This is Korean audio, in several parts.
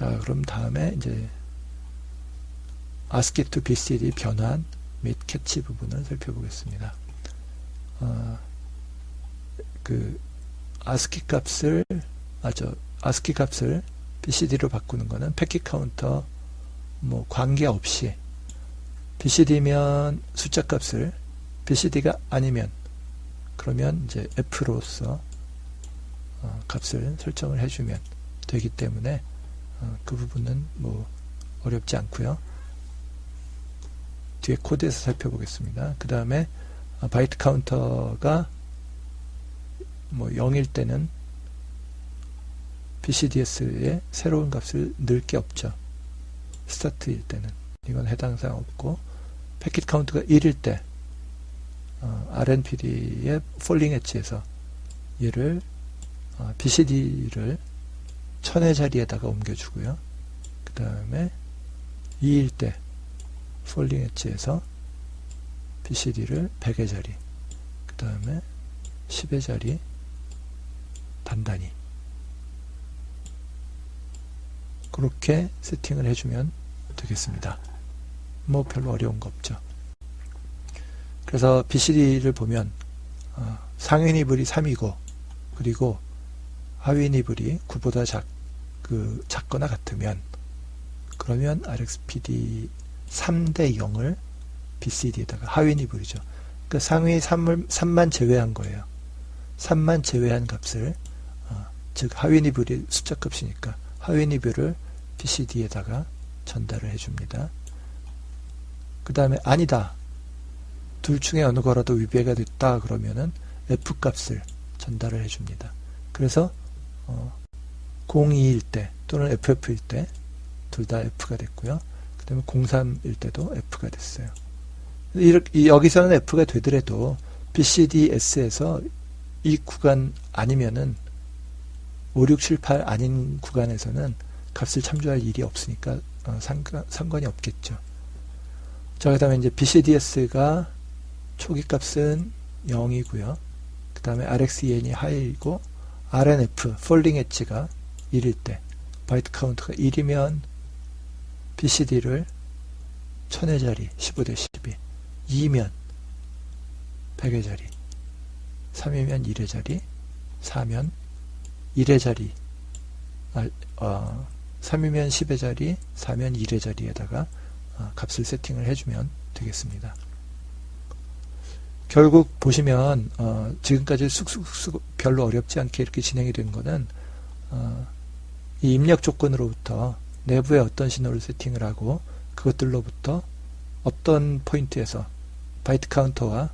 자, 그럼 다음에 이제 ASCII to BCD 변환 및 캐치 부분을 살펴보겠습니다. 어, 그 ASCII 값을 아저 ASCII 값을 BCD로 바꾸는 거는 패킷 카운터 뭐 관계없이 BCD면 숫자 값을 BCD가 아니면 그러면 이제 F로서 어, 값을 설정을 해주면 되기 때문에 어, 그 부분은 뭐 어렵지 않고요. 뒤에 코드에서 살펴보겠습니다. 그 다음에 어, 바이트 카운터가 뭐 0일 때는 BCDS에 새로운 값을 넣을 게 없죠. 스타트일 때는 이건 해당 사항 없고 패킷 카운트가 1일 때 어, RNPD의 폴링 엣지에서 얘를 어, BCD를 천의 자리에다가 옮겨주고요. 그 다음에 2일 때 폴링 엣지에서 BCD를 100의 자리 그 다음에 10의 자리 단단히 그렇게 세팅을 해주면 되겠습니다. 뭐 별로 어려운 거 없죠. 그래서 BCD를 보면 어, 상위 니블이 3이고 그리고 하위 니블이 9보다 작, 그, 작거나 같으면 그러면 RxPD 3대 0을 BCD에다가 하위 니블이죠. 그 상위 3을, 3만 제외한 거예요. 3만 제외한 값을 어, 즉 하위 니블이 숫자 값이니까 하위 니블을 BCD에다가 전달을 해줍니다. 그 다음에 아니다. 둘 중에 어느 거라도 위배가 됐다 그러면은 F 값을 전달을 해줍니다. 그래서 어, 02일 때 또는 FF일 때 둘 다 F가 됐고요. 그 다음에 03일 때도 F가 됐어요. 이렇게, 여기서는 F가 되더라도 BCDS에서 이 구간 아니면은 5, 6, 7, 8 아닌 구간에서는 값을 참조할 일이 없으니까 어, 상관, 상관이 없겠죠. 자, 그 다음에 이제 BCDS가 초기 값은 0이고요. 그 다음에 RxEN이 하이고 RNF, 폴딩 엣지가 1일 때 바이트 카운트가 1이면 BCD를 1000의 자리 15대 12 2면 100의 자리 3이면 1의 자리 4면 1의 자리 아, 어, 3이면 10의 자리 4면 1의 자리에다가 어, 값을 세팅을 해주면 되겠습니다. 결국 보시면 어, 지금까지 쑥쑥쑥 별로 어렵지 않게 이렇게 진행이 된 거는 어, 이 입력 조건으로부터 내부에 어떤 신호를 세팅을 하고 그것들로부터 어떤 포인트에서 바이트 카운터와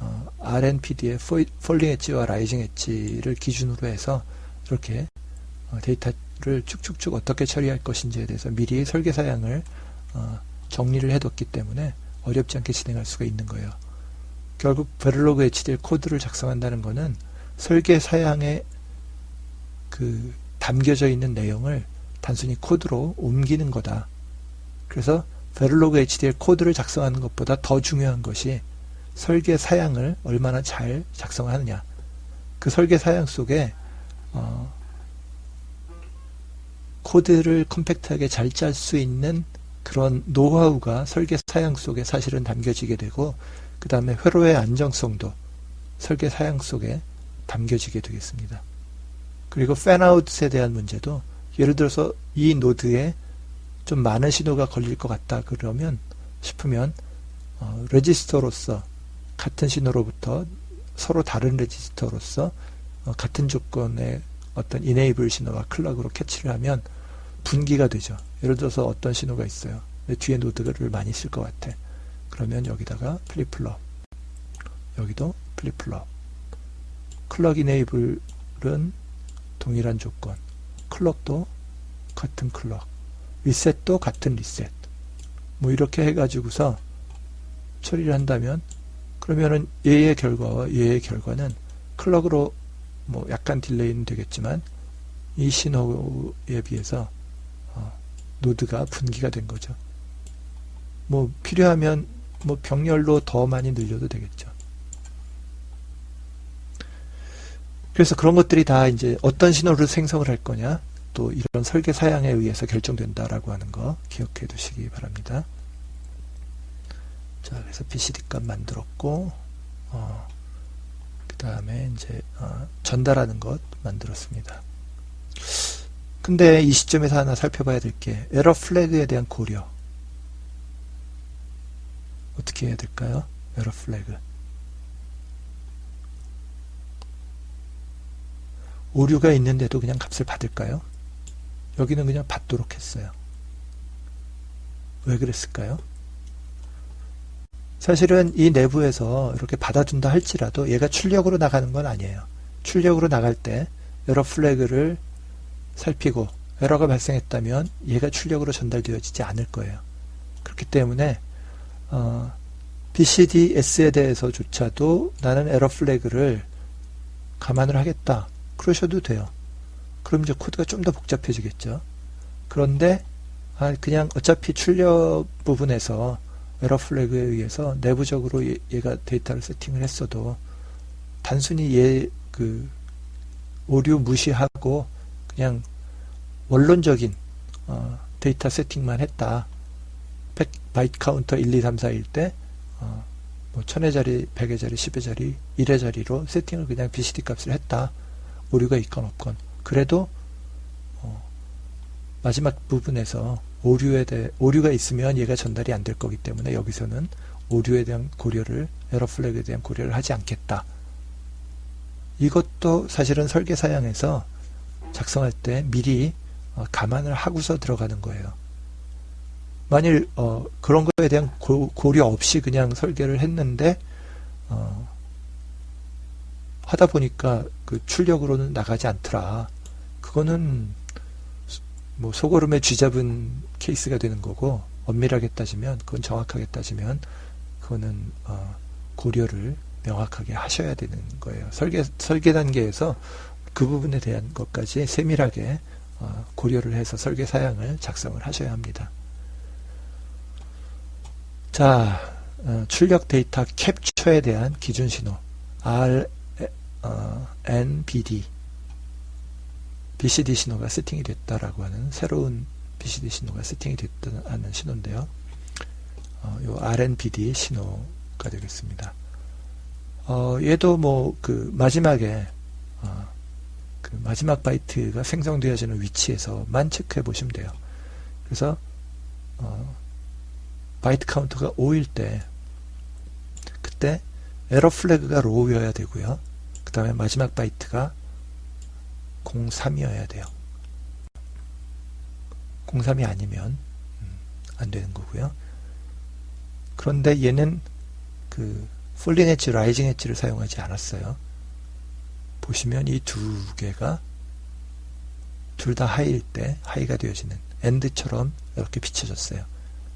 어, RNPD의 폴링 엣지와 라이징 엣지를 기준으로 해서 이렇게 어, 데이터를 쭉쭉쭉 어떻게 처리할 것인지에 대해서 미리 설계 사양을 어, 정리를 해뒀기 때문에 어렵지 않게 진행할 수가 있는 거예요. 결국 베를로그 HDL 코드를 작성한다는 것은 설계 사양에 그 담겨져 있는 내용을 단순히 코드로 옮기는 거다. 그래서 베를로그 HDL 코드를 작성하는 것보다 더 중요한 것이 설계 사양을 얼마나 잘 작성하느냐. 그 설계 사양 속에 어, 코드를 컴팩트하게 잘 짤 수 있는 그런 노하우가 설계 사양 속에 사실은 담겨지게 되고 그 다음에 회로의 안정성도 설계 사양 속에 담겨지게 되겠습니다. 그리고 팬아웃에 대한 문제도 예를 들어서 이 노드에 좀 많은 신호가 걸릴 것 같다 그러면 싶으면 어, 레지스터로서 같은 신호로부터 서로 다른 레지스터로서 어, 같은 조건의 어떤 이네이블 신호와 클락으로 캐치를 하면 분기가 되죠. 예를 들어서 어떤 신호가 있어요. 뒤에 노드를 많이 쓸 것 같아. 그러면 여기다가 플립플럽 여기도 플립플럽 클럭 이네이블은 동일한 조건. 클럭도 같은 클럭. 리셋도 같은 리셋. 뭐 이렇게 해가지고서 처리를 한다면 그러면은 얘의 결과와 얘의 결과는 클럭으로 뭐 약간 딜레이는 되겠지만 이 신호에 비해서 어, 노드가 분기가 된 거죠. 뭐 필요하면 뭐 병렬로 더 많이 늘려도 되겠죠. 그래서 그런 것들이 다 이제 어떤 신호를 생성을 할 거냐, 또 이런 설계 사양에 의해서 결정된다라고 하는 거 기억해 두시기 바랍니다. 자, 그래서 BCD 값 만들었고, 어, 그 다음에 이제, 어, 전달하는 것 만들었습니다. 근데 이 시점에서 하나 살펴봐야 될 게, 에러 플래그에 대한 고려. 어떻게 해야 될까요? 에러 플래그. 오류가 있는데도 그냥 값을 받을까요? 여기는 그냥 받도록 했어요. 왜 그랬을까요? 사실은 이 내부에서 이렇게 받아준다 할지라도 얘가 출력으로 나가는 건 아니에요. 출력으로 나갈 때 에러 플래그를 살피고 에러가 발생했다면 얘가 출력으로 전달되어지지 않을 거예요. 그렇기 때문에 어, BCDS에 대해서조차도 나는 에러 플래그를 감안을 하겠다. 그러셔도 돼요. 그럼 이제 코드가 좀 더 복잡해지겠죠. 그런데 아, 그냥 어차피 출력 부분에서 에러 플래그에 의해서 내부적으로 얘, 가 데이터를 세팅을 했어도 단순히 얘 그 오류 무시하고 그냥 원론적인 어, 데이터 세팅만 했다. 100, 바이트 카운터 1, 2, 3, 4일 때 어, 뭐 1000의 자리, 100의 자리, 10의 자리, 1의 자리로 세팅을 그냥 BCD 값을 했다. 오류가 있건 없건 그래도 어, 마지막 부분에서 오류에 대해 오류가 있으면 얘가 전달이 안 될 거기 때문에 여기서는 오류에 대한 고려를 에러 플래그에 대한 고려를 하지 않겠다. 이것도 사실은 설계 사양에서 작성할 때 미리 어, 감안을 하고서 들어가는 거예요. 만일 어, 그런 거에 대한 고, 려 없이 그냥 설계를 했는데 어, 하다 보니까 그 출력으로는 나가지 않더라. 그거는 뭐 소고름에 쥐잡은 케이스가 되는 거고 엄밀하게 따지면 그건 정확하게 따지면 그거는 어, 고려를 명확하게 하셔야 되는 거예요. 설계 설계 단계에서 그 부분에 대한 것까지 세밀하게 어, 고려를 해서 설계 사양을 작성을 하셔야 합니다. 자, 어, 출력 데이터 캡처에 대한 기준 신호 R, 어, BCD 신호가 세팅이 됐다라고 하는 새로운 BCD 신호가 세팅이 됐다는 신호인데요. 어, 요 RNBD 신호가 되겠습니다. 어, 얘도 뭐 그 마지막에 어, 그 마지막 바이트가 생성되어지는 위치에서만 체크해 보시면 돼요. 그래서 어, 바이트 카운터가 5일 때 그때 에러 플래그가 로우여야 되고요. 그 다음에 마지막 바이트가 03이어야 돼요. 03이 아니면 음, 안 되는 거고요. 그런데 얘는 그 폴린 엣지, 라이징 엣지를 사용하지 않았어요. 보시면 이 두 개가 둘 다 하이일 때 하이가 되어지는 엔드처럼 이렇게 비춰졌어요.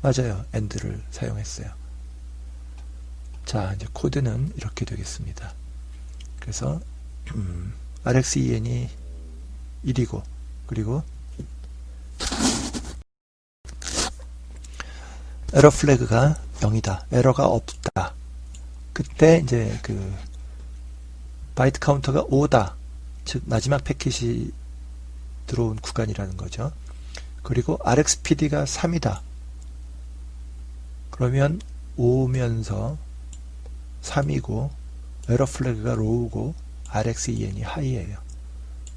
맞아요. 엔드를 사용했어요. 자, 이제 코드는 이렇게 되겠습니다. 그래서 음, RxEN이 1이고 그리고 에러 플래그가 0이다. 에러가 없다. 그때 이제 그 바이트 카운터가 5다. 즉 마지막 패킷이 들어온 구간이라는 거죠. 그리고 RxPD가 3이다. 그러면 5면서 3이고 에러 플래그가 로우고 RxEN이 하이예요.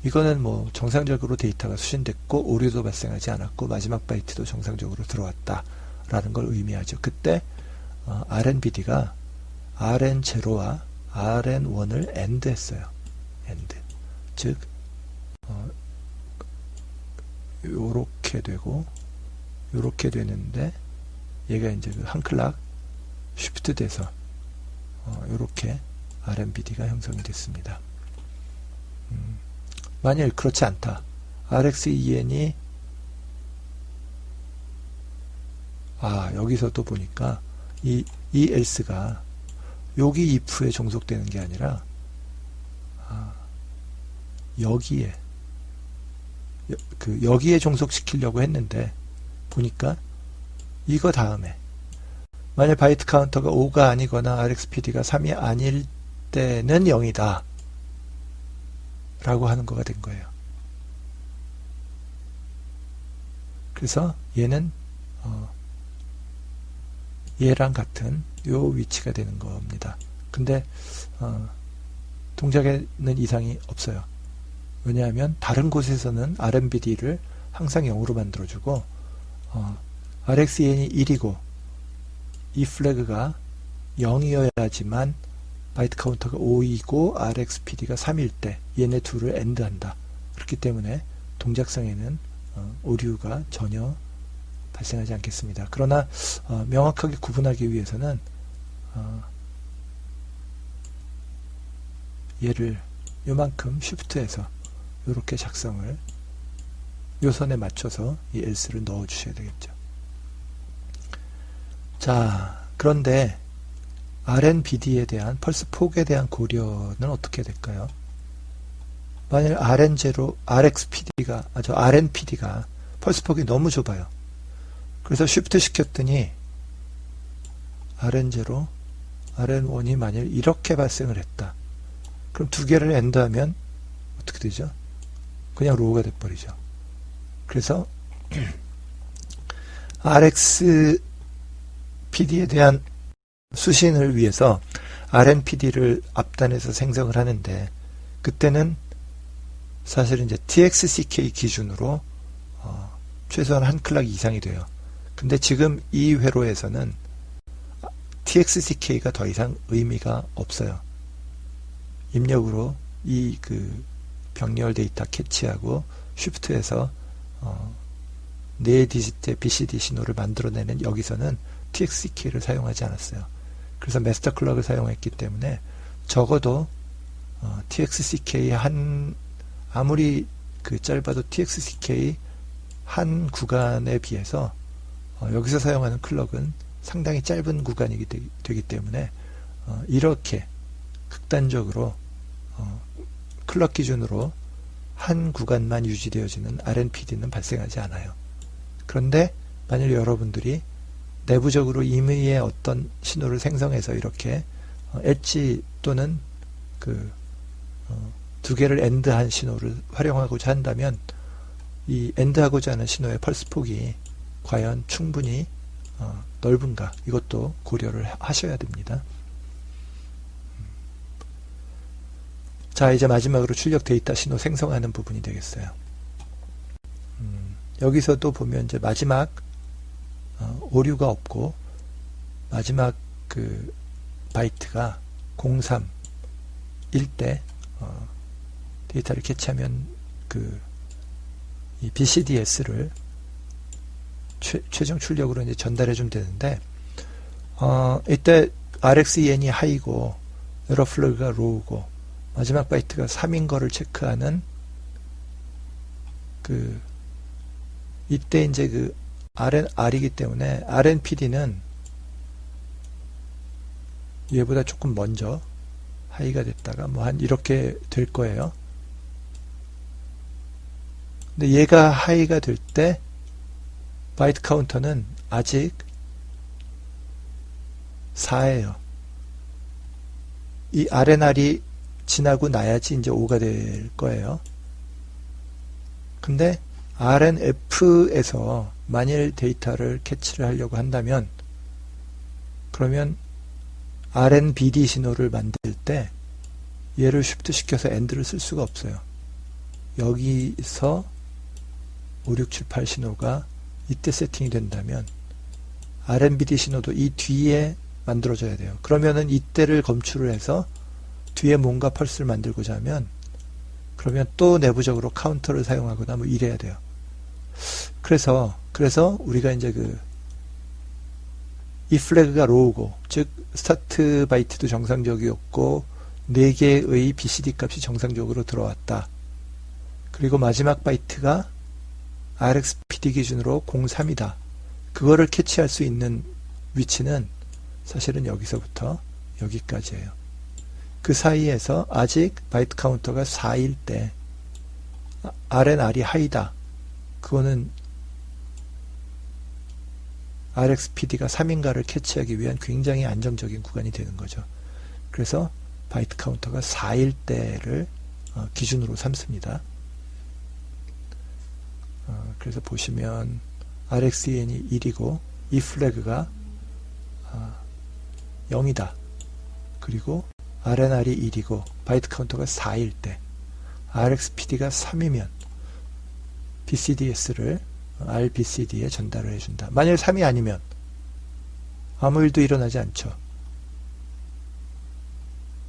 이거는 뭐 정상적으로 데이터가 수신됐고 오류도 발생하지 않았고 마지막 바이트도 정상적으로 들어왔다 라는 걸 의미하죠. 그때 어, RNBD가 RN0와 RN1을 AND 했어요. AND. 즉 어, 요렇게 되고 요렇게 되는데 얘가 이제 그 한 클락 쉬프트 돼서 어, 요렇게 RMBD가 형성이 됐습니다. 음, 만일 그렇지 않다. RxEN이 아 여기서 또 보니까 이, 이 else가 여기 if에 종속되는 게 아니라 아, 여기에 여, 그 여기에 종속시키려고 했는데 보니까 이거 다음에 만약 바이트 카운터가 5가 아니거나 RxPD가 3이 아닐 때는 0이다 라고 하는 거가 된 거예요. 그래서 얘는 어, 얘랑 같은 요 위치가 되는 겁니다. 근데 어, 동작에는 이상이 없어요. 왜냐하면 다른 곳에서는 RMBD를 항상 0으로 만들어주고 어, RxEN이 1이고 이 플래그가 0이어야지만 바이트 카운터가 5이고 RxPD가 3일 때 얘네 둘을 AND한다. 그렇기 때문에 동작상에는 어, 오류가 전혀 발생하지 않겠습니다. 그러나 어, 명확하게 구분하기 위해서는 어, 얘를 요만큼 쉬프트해서 이렇게 작성을 요선에 맞춰서 이 else를 넣어 주셔야 되겠죠. 자, 그런데 RNBD에 대한 펄스 폭에 대한 고려는 어떻게 될까요? 만일 RN0, RXPD가, 아, 저 RNPD가 펄스 폭이 너무 좁아요. 그래서 쉬프트 시켰더니 RN0, RN1이 만일 이렇게 발생을 했다. 그럼 두 개를 엔드하면 어떻게 되죠? 그냥 로우가 돼버리죠. 그래서 RX PD에 대한 수신을 위해서 RNPD를 앞단에서 생성을 하는데 그때는 사실 이제 TXCK 기준으로 어, 최소한 한 클락 이상이 돼요. 근데 지금 이 회로에서는 TXCK가 더 이상 의미가 없어요. 입력으로 이 그 병렬 데이터 캐치하고 쉬프트에서 어, 네 디지트의 BCD 신호를 만들어내는 여기서는 TXCK를 사용하지 않았어요. 그래서 마스터 클럭을 사용했기 때문에 적어도 어, TXCK 한 아무리 그 짧아도 TXCK 한 구간에 비해서 어, 여기서 사용하는 클럭은 상당히 짧은 구간이기 되기 때문에 어, 이렇게 극단적으로 어, 클럭 기준으로 한 구간만 유지되어지는 RNPD는 발생하지 않아요. 그런데 만일 여러분들이 내부적으로 임의의 어떤 신호를 생성해서 이렇게 어, 엣지 또는 그 어, 두 개를 엔드한 신호를 활용하고자 한다면 이 엔드하고자 하는 신호의 펄스 폭이 과연 충분히 어, 넓은가 이것도 고려를 하셔야 됩니다. 자 이제 마지막으로 출력 데이터 신호 생성하는 부분이 되겠어요. 음, 여기서도 보면 이제 마지막 어, 오류가 없고 마지막 그 바이트가 03 일 때 어, 데이터를 캐치하면 그이 BCDS를 최, 최종 출력으로 이제 전달해 주면 되는데 어, 이때 RxEN이 하이고 에러 플러그가 로우고 마지막 바이트가 3인 거를 체크하는 그 이때 이제 그 RN, R이기 때문에 RNPD는 얘보다 조금 먼저 하이가 됐다가 뭐 한 이렇게 될 거예요. 근데 얘가 하이가 될 때 바이트 카운터는 아직 4예요. 이 RNR이 지나고 나야지 이제 5가 될 거예요. 근데 RNF에서 만일 데이터를 캐치를 하려고 한다면 그러면 RNBD 신호를 만들 때 얘를 쉬프트 시켜서 엔드를 쓸 수가 없어요. 여기서 5, 6, 7, 8 신호가 이때 세팅이 된다면 RNBD 신호도 이 뒤에 만들어져야 돼요. 그러면은 이때를 검출을 해서 뒤에 뭔가 펄스를 만들고자 하면 그러면 또 내부적으로 카운터를 사용하거나 뭐 이래야 돼요. 그래서 그래서 우리가 이제 그 이 플래그가 로우고 즉 스타트 바이트도 정상적이었고 4개의 BCD 값이 정상적으로 들어왔다. 그리고 마지막 바이트가 RxPD 기준으로 03이다. 그거를 캐치할 수 있는 위치는 사실은 여기서부터 여기까지예요. 그 사이에서 아직 바이트 카운터가 4일 때 RNR이 하이다. 그거는 RxPD가 3인가를 캐치하기 위한 굉장히 안정적인 구간이 되는 거죠. 그래서 바이트 카운터가 4일 때를 어, 기준으로 삼습니다. 어, 그래서 보시면 RxEN이 1이고 이 플래그가 0이다. 그리고 RNR이 1이고 바이트 카운터가 4일 때 RxPD가 3이면 BCDS를 RBCD에 전달을 해준다. 만일 3이 아니면 아무 일도 일어나지 않죠.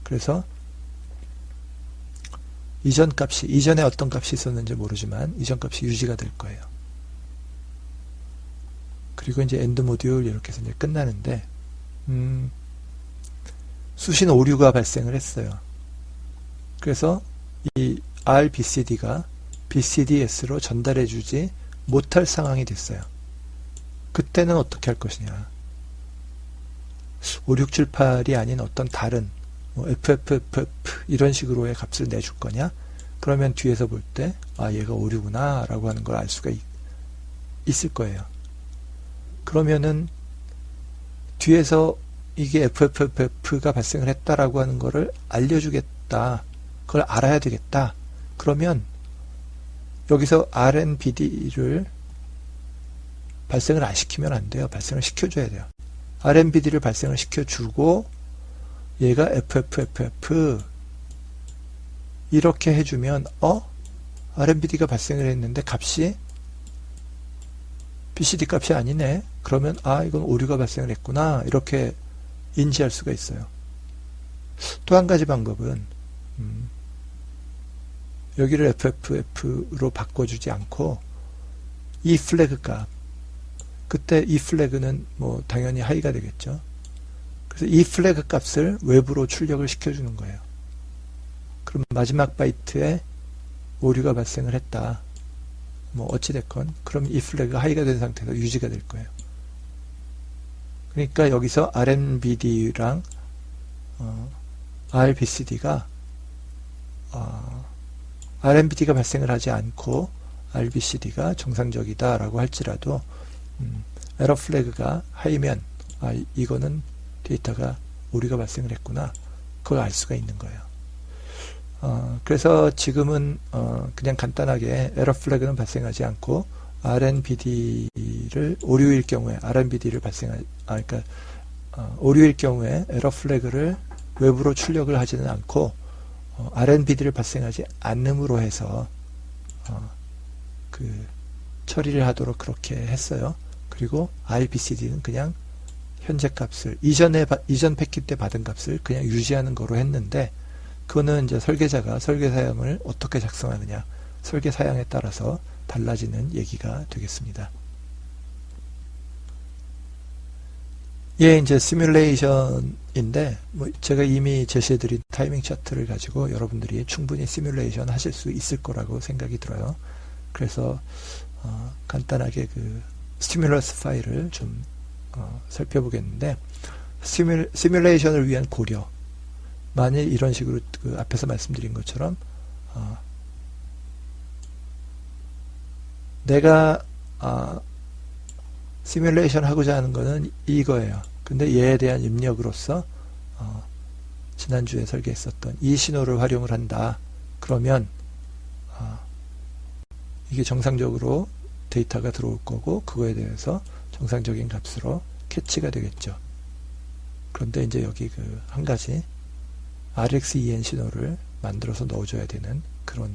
그래서 이전 값이 이전에 어떤 값이 있었는지 모르지만 이전 값이 유지가 될 거예요. 그리고 이제 엔드 모듈 이렇게 해서 이제 끝나는데 음, 수신 오류가 발생을 했어요. 그래서 이 RBCD가 BCDS로 전달해 주지 못할 상황이 됐어요. 그때는 어떻게 할 것이냐. 5678이 아닌 어떤 다른 뭐 FFFF 이런 식으로의 값을 내줄 거냐? 그러면 뒤에서 볼 때, 아, 얘가 오류구나, 라고 하는 걸 알 수가 있, 있을 거예요. 그러면은, 뒤에서 이게 FFFF가 발생을 했다라고 하는 거를 알려주겠다. 그걸 알아야 되겠다. 그러면, 여기서 RNBD를 발생을 안 시키면 안 돼요. 발생을 시켜줘야 돼요. RNBD를 발생을 시켜주고 얘가 FFFF 이렇게 해주면 어? RNBD가 발생을 했는데 값이 BCD 값이 아니네. 그러면 아 이건 오류가 발생을 했구나 이렇게 인지할 수가 있어요. 또 한 가지 방법은 음, 여기를 FFF로 바꿔주지 않고 이 플래그 값 그때 이 플래그는 뭐 당연히 하이가 되겠죠. 그래서 이 플래그 값을 외부로 출력을 시켜주는 거예요. 그럼 마지막 바이트에 오류가 발생을 했다. 뭐 어찌됐건 그럼 이 플래그가 하이가 된 상태에서 유지가 될 거예요. 그러니까 여기서 RMBD랑 어, RBCD가 어, RMBD가 발생을 하지 않고 RBCD가 정상적이다라고 할지라도 음, 에러 플래그가 하이면 아, 이거는 데이터가 오류가 발생을 했구나. 그걸 알 수가 있는 거예요. 어, 그래서 지금은 어, 그냥 간단하게 에러 플래그는 발생하지 않고 RNBD를 오류일 경우에 RNBD를 발생하 아 그러니까 어, 오류일 경우에 에러 플래그를 외부로 출력을 하지는 않고 어, RNBD를 발생하지 않음으로 해서 어, 그 처리를 하도록 그렇게 했어요. 그리고 RBCD는 그냥 현재 값을 이전에 이전 패킷 때 받은 값을 그냥 유지하는 거로 했는데 그거는 이제 설계자가 설계 사양을 어떻게 작성하느냐 설계 사양에 따라서 달라지는 얘기가 되겠습니다. 예, 이제 시뮬레이션인데 뭐 제가 이미 제시해드린 타이밍 차트를 가지고 여러분들이 충분히 시뮬레이션 하실 수 있을 거라고 생각이 들어요. 그래서 어, 간단하게 그 스티뮬러스 파일을 좀 어, 살펴보겠는데 시뮬, 시뮬레이션을 위한 고려 만일 이런 식으로 그 앞에서 말씀드린 것처럼 어, 내가 어, 시뮬레이션 하고자 하는 것은 이거예요. 근데 얘에 대한 입력으로서 어, 지난주에 설계했었던 이 신호를 활용을 한다. 그러면 어, 이게 정상적으로 데이터가 들어올 거고 그거에 대해서 정상적인 값으로 캐치가 되겠죠. 그런데 이제 여기 그 한 가지 RxEN 신호를 만들어서 넣어줘야 되는 그런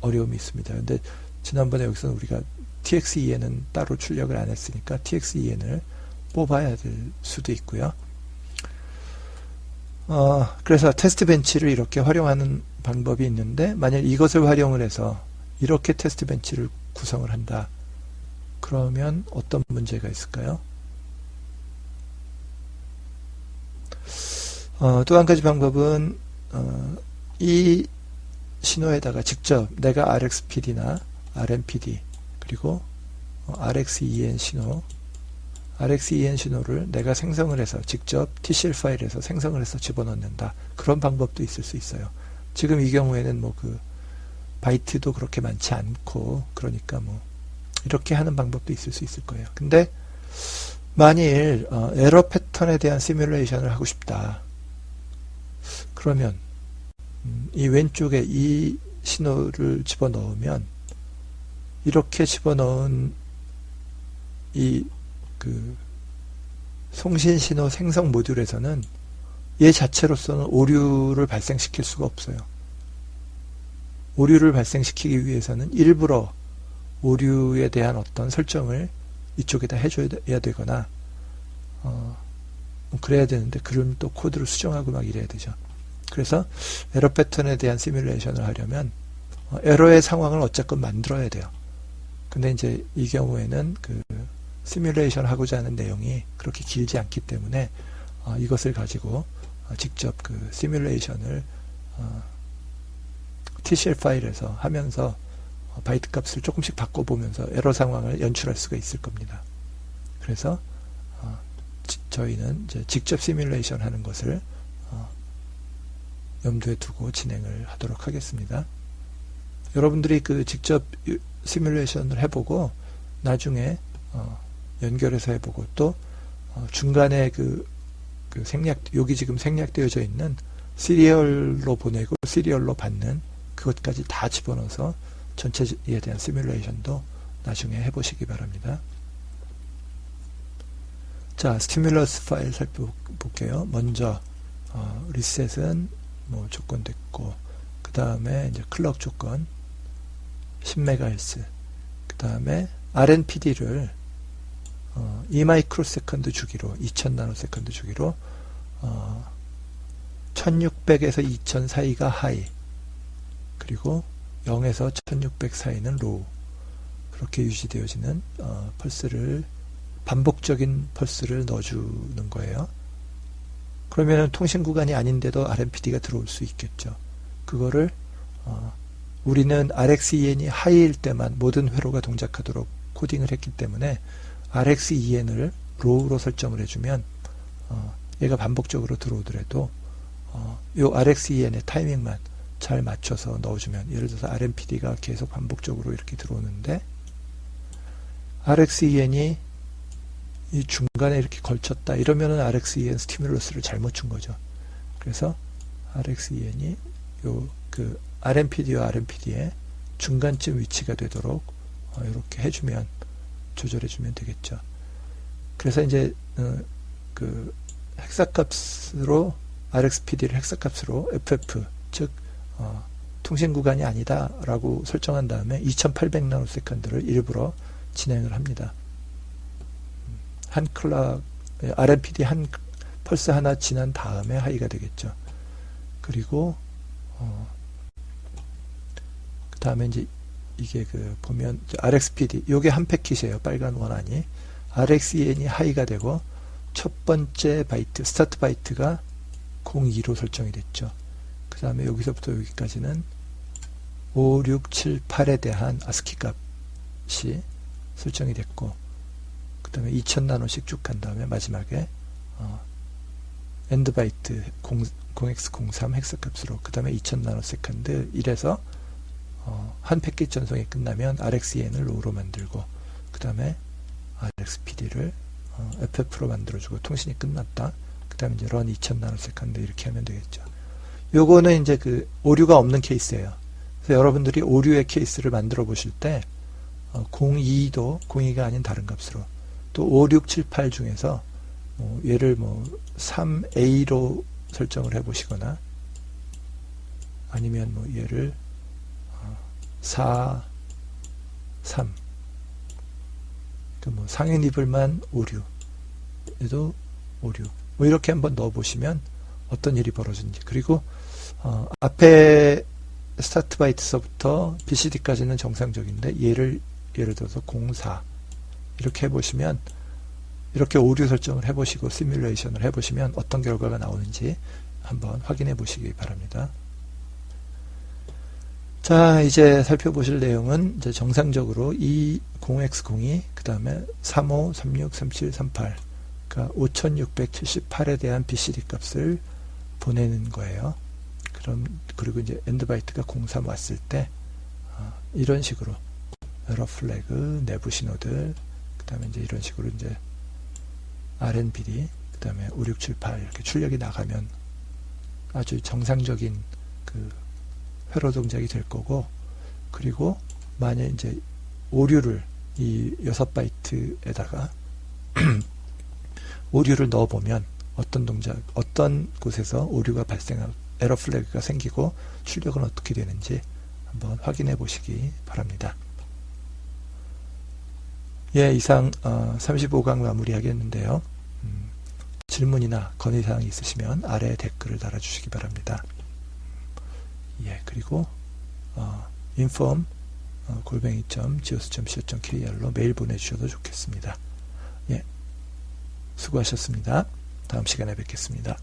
어려움이 있습니다. 근데 지난번에 여기서는 우리가 TXEN은 따로 출력을 안 했으니까 TXEN을 뽑아야 될 수도 있고요. 어, 그래서 테스트 벤치를 이렇게 활용하는 방법이 있는데 만약 이것을 활용을 해서 이렇게 테스트 벤치를 구성을 한다. 그러면 어떤 문제가 있을까요? 어, 또 한 가지 방법은 어, 이 신호에다가 직접 내가 RxPD나 RMPD 그리고 어, RxEN 신호 RxEN 신호를 내가 생성을 해서 직접 TCL 파일에서 생성을 해서 집어넣는다. 그런 방법도 있을 수 있어요. 지금 이 경우에는 뭐 그 바이트도 그렇게 많지 않고 그러니까 뭐 이렇게 하는 방법도 있을 수 있을 거예요. 근데 만일 어, 에러 패턴에 대한 시뮬레이션을 하고 싶다. 그러면 음, 이 왼쪽에 이 신호를 집어넣으면 이렇게 집어넣은 이 그 송신 신호 생성 모듈에서는 얘 자체로서는 오류를 발생시킬 수가 없어요. 오류를 발생시키기 위해서는 일부러 오류에 대한 어떤 설정을 이쪽에다 해줘야 되거나 어, 뭐 그래야 되는데 그럼 또 코드를 수정하고 막 이래야 되죠. 그래서 에러 패턴에 대한 시뮬레이션을 하려면 어, 에러의 상황을 어쨌건 만들어야 돼요. 근데 이제 이 경우에는 그 시뮬레이션 하고자 하는 내용이 그렇게 길지 않기 때문에 어, 이것을 가지고 어, 직접 그 시뮬레이션을 어, TCL 파일에서 하면서 어, 바이트 값을 조금씩 바꿔보면서 에러 상황을 연출할 수가 있을 겁니다. 그래서 어, 지, 저희는 직접 시뮬레이션 하는 것을 어, 염두에 두고 진행을 하도록 하겠습니다. 여러분들이 그 직접 시뮬레이션을 해보고 나중에 어, 연결해서 해보고 또 어, 중간에 그, 그 생략 여기 지금 생략되어져 있는 시리얼로 보내고 시리얼로 받는 그것까지 다 집어넣어서 전체에 대한 시뮬레이션도 나중에 해보시기 바랍니다. 자, 스티뮬러스 파일 살펴볼게요. 먼저 어, 리셋은 뭐 조건 됐고 그 다음에 이제 클럭 조건 10MHz 그 다음에 RNPD를 어, 2마이크로세컨드 주기로 2000나노세컨드 주기로 어, 1600에서 2000 사이가 하이 그리고 0에서 1600 사이는 로우 그렇게 유지되어지는 어, 펄스를 반복적인 펄스를 넣어주는 거예요. 그러면 통신 구간이 아닌데도 RMPD가 들어올 수 있겠죠. 그거를 어, 우리는 RxEN이 하이일 때만 모든 회로가 동작하도록 코딩을 했기 때문에 RxEN을 로우로 설정을 해주면 어, 얘가 반복적으로 들어오더라도 어, 요 RxEN의 타이밍만 잘 맞춰서 넣어주면 예를 들어서 RMPD가 계속 반복적으로 이렇게 들어오는데 RxEN이 이 중간에 이렇게 걸쳤다 이러면은 RxEN 스티뮬러스를 잘못 준 거죠. 그래서 RxEN이 요그 RMPD와 RMPD의 중간쯤 위치가 되도록 어, 이렇게 해주면 조절해주면 되겠죠. 그래서 이제 어, 그 헥사값으로 RxPD를 헥사값으로 FF 즉 어, 통신 구간이 아니다라고 설정한 다음에 2800 나노세컨드를 일부러 진행을 합니다. 한 클락 RMPD 한 펄스 하나 지난 다음에 하이가 되겠죠. 그리고 어, 그 다음에 이제 이게 그 보면 RxPD 요게 한 패킷이에요. 빨간 원안이 RxEN이 하이가 되고 첫 번째 바이트 스타트 바이트가 02로 설정이 됐죠. 그 다음에 여기서부터 여기까지는 5, 6, 7, 8에 대한 아스키 값이 설정이 됐고 그 다음에 2000나노씩 쭉 간 다음에 마지막에 어, 엔드바이트 0x03 헥스 값으로 그 다음에 2000나노세컨드 이래서 어, 한 패킷 전송이 끝나면 RxEN을 로우로 만들고 그 다음에 RxPD를 어, FF로 만들어주고 통신이 끝났다. 그 다음에 이제 런 2000나노세컨드 이렇게 하면 되겠죠. 요거는 이제 그 오류가 없는 케이스예요. 그래서 여러분들이 오류의 케이스를 만들어 보실 때 어, 02도 02가 아닌 다른 값으로 또 5, 6, 7, 8 중에서 뭐 얘를 뭐 3A로 설정을 해 보시거나 아니면 뭐 얘를 4, 3. 그뭐 상위 니블만 오류. 얘도 오류. 뭐 이렇게 한번 넣어 보시면 어떤 일이 벌어지는지. 그리고 어, 앞에 스타트 바이트서부터 BCD까지는 정상적인데 얘를 예를 들어서 04 이렇게 해보시면 이렇게 오류 설정을 해보시고 시뮬레이션을 해보시면 어떤 결과가 나오는지 한번 확인해 보시기 바랍니다. 자, 이제 살펴보실 내용은 이제 정상적으로 이 0x02, 그 다음에 35, 36, 37, 38, 그러니까 5678에 대한 BCD 값을 보내는 거예요. 그럼, 그리고 이제 엔드바이트가 03 왔을 때, 어, 이런 식으로, 에러 플래그, 내부 신호들, 그 다음에 이제 이런 식으로 이제 RNBD, 그 다음에 5678 이렇게 출력이 나가면 아주 정상적인 그 회로 동작이 될 거고 그리고 만약 이제 오류를 이 6바이트에다가 오류를 넣어보면 어떤 동작, 어떤 곳에서 오류가 발생하고 에러 플래그가 생기고 출력은 어떻게 되는지 한번 확인해 보시기 바랍니다. 예, 이상 어, 35강 마무리하겠는데요. 음, 질문이나 건의사항이 있으시면 아래 댓글을 달아주시기 바랍니다. 예, 그리고 어, inform 어, 골뱅이.geos.co.kr로 메일 보내주셔도 좋겠습니다. 예, 수고하셨습니다. 다음 시간에 뵙겠습니다.